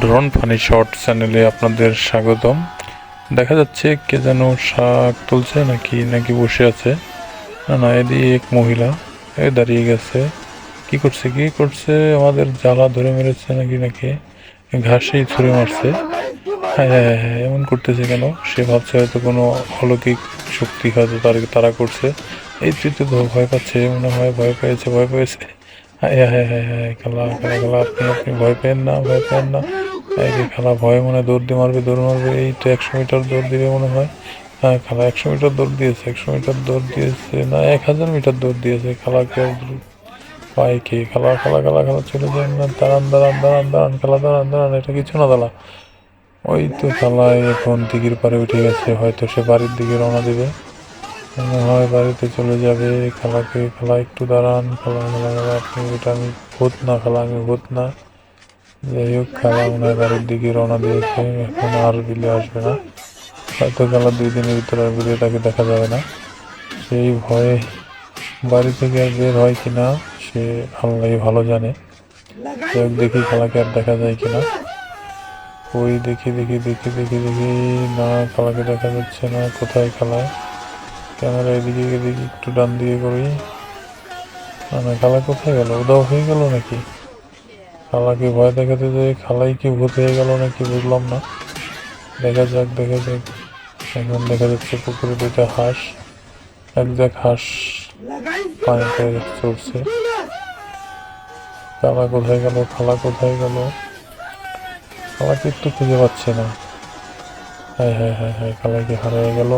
Drone funny short চ্যানেলে আপনাদের স্বাগতম। দেখা যাচ্ছে কে যেন শাক তুলছে নাকি নাকি বসে আছে। না না, এদিকে এক মহিলা, এ দাঁড়িয়ে গেছে। কি করছে কি করছে? আমাদের জ্বালা ধরে মেরেছে নাকি নাকি? ঘাসেই ছুঁড়ে মারছে। হ্যাঁ হ্যাঁ হ্যাঁ, হ্যাঁ এমন করতেছে কেন? সে ভাবছে হয়তো কোনো অলৌকিক শক্তি হয়তো তার তারা করছে। এই তুই তো ভয় পাচ্ছে, মনে হয় ভয় পেয়েছে ভয় পেয়েছে। হ্যাঁ হ্যাঁ হ্যাঁ হ্যাঁ খেলা খেলা খেলা, আপনি আপনি ভয় পেন না, ভয় পেন না। এই যে খেলা, ভয় মনে দৌড় দিয়ে মারবে, দৌড় মারবে, এই তো একশো মিটার দৌড় দিবে মনে হয়। হ্যাঁ খেলা একশো মিটার দৌড় দিয়েছে, একশো মিটার দৌড় দিয়েছে, না, এক হাজার মিটার দৌড় দিয়েছে খেলাকে পায় কি খেলা খেলা খেলা খেলা, চলে যায় না, দাঁড়ান দাঁড়ান দাঁড়ান দাঁড়ান, খেলা, দাঁড়ান দাঁড়ান, এটা কিছু না, দাঁড়া। ওই তো খেলায় এখন দিঘির পারে উঠে গেছে, হয়তো সে বাড়ির দিকে রওনা দেবে। মনে হয়, বাড়িতে চলে যাবে খেলাকে খেলা একটু দাঁড়ান, খেলা খেলা খেলা আপনি এটা আমি ভূত না, খেলা, আমি ভূত না। যাই হোক, খেলা মনে হয় বাড়ির দিকে রওনা দিয়েছে, এখন আর বিলে আসবে না। হয়তো খেলা দুই দিনের ভিতরে আর বিলে তাকে দেখা যাবে না। সেই ভয়ে বাড়ি থেকে আর বের হয় কিনা, সে আল্লাহ ভালো জানে। যাই দেখি খেলাকে আর দেখা যায় কিনা। ওই দেখি দেখি দেখি দেখি দেখি, না, খেলাকে দেখা যাচ্ছে না। কোথায় খেলায় ক্যামেরা এদিকে এদিকে একটু ডান দিকে করি। না না খালা কোথায় গেল? উদাও হয়ে গেল নাকি? খালাকে ভয় দেখাতে যে খালাই কি ভূত হয়ে গেল নাকি বুঝলাম না। দেখা যাক দেখা যাক। এখন দেখা যাচ্ছে পুকুরে দুইটা হাঁস। এক যাক হাঁস পানিতে চলছে। খালা কোথায় গেল? খালা কোথায় গেল? খালাকে একটু খুঁজে পাচ্ছে না। হ্যাঁ হ্যাঁ হ্যাঁ হ্যাঁ খালাকে হারিয়ে গেল।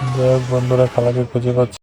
যাই হোক বন্ধুরা খালাকে খুঁজে পাচ্ছে।